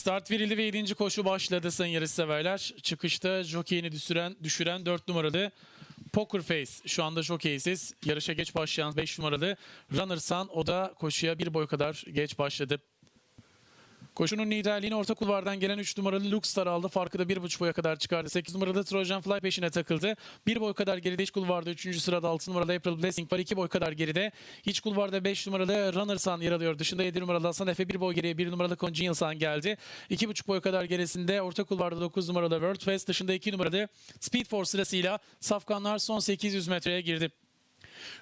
Start verildi ve 7. koşu başladı sayın yarışseverler. Çıkışta jokeyini düşüren, düşüren 4 numaralı Poker Face şu anda jokeysiz. Yarışa geç başlayan 5 numaralı Runner Sun o da koşuya bir boy kadar geç başladı. Koşunun liderliğini orta kulvardan gelen 3 numaralı Luxstar aldı. Farkı da 1,5 boya kadar çıkardı. 8 numaralı Trojan Fly peşine takıldı. 1 boy kadar geride iç kulvarda 3. sırada 6 numaralı April Blessing var. 2 boy kadar geride. İç kulvarda 5 numaralı Runner Sun yer alıyor. Dışında 7 numaralı Hasan Efe 1 boy geriye 1 numaralı Congenial Sun geldi. 2,5 boy kadar gerisinde orta kulvarda 9 numaralı World Fest dışında 2 numaralı Speed Force sırasıyla Safkanlar son 800 metreye girdi.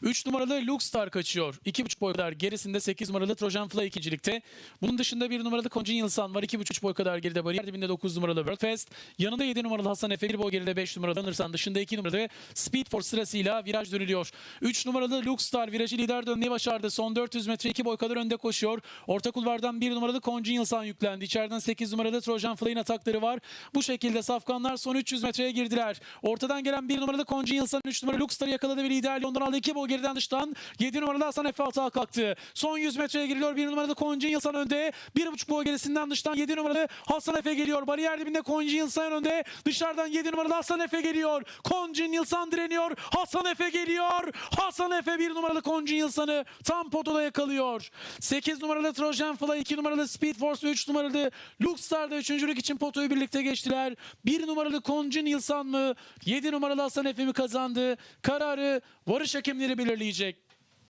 3 numaralı Luxstar kaçıyor. 2,5 boy kadar gerisinde 8 numaralı Trojan Fly ikincilikte. Bunun dışında 1 numaralı Congenial Sun var. 2,5 boy kadar geride bariyer dibinde 9 numaralı World Fest. Yanında 7 numaralı Hasan Efe. 1 boy geride 5 numaralı Sun. Dışında 2 numaralı Speed Force sırasıyla viraj dönülüyor. 3 numaralı Luxstar virajı lider dönmeyi başardı. Son 400 metre 2 boy kadar önde koşuyor. Orta kulvardan 1 numaralı Congenial Sun yüklendi. İçeriden 8 numaralı Trojan Fly'in atakları var. Bu şekilde safkanlar son 300 metreye girdiler. Ortadan gelen 1 numaralı Congenial Sun 3 numaralı Luxstar'ı yakaladı ve liderliği ondan aldı. 2 boy geriden dıştan 7 numaralı Hasan Efe atağa kalktı. Son 100 metreye giriliyor. 1 numaralı Congenial Sun önde. 1,5 boy gerisinden dıştan 7 numaralı Hasan Efe geliyor. Bariyer dibinde Congenial Sun önde. Dışarıdan 7 numaralı Hasan Efe geliyor. Congenial Sun direniyor. Hasan Efe geliyor. Hasan Efe 1 numaralı Congenial Sun'ı tam potoda yakalıyor. 8 numaralı Trojan Fly, 2 numaralı Speed Force ve 3 numaralı Luxstar da üçüncülük için potoyu birlikte geçtiler. 1 numaralı Congenial Sun mı? 7 numaralı Hasan Efe mi kazandı? Kararı varış hakemleri belirleyecek.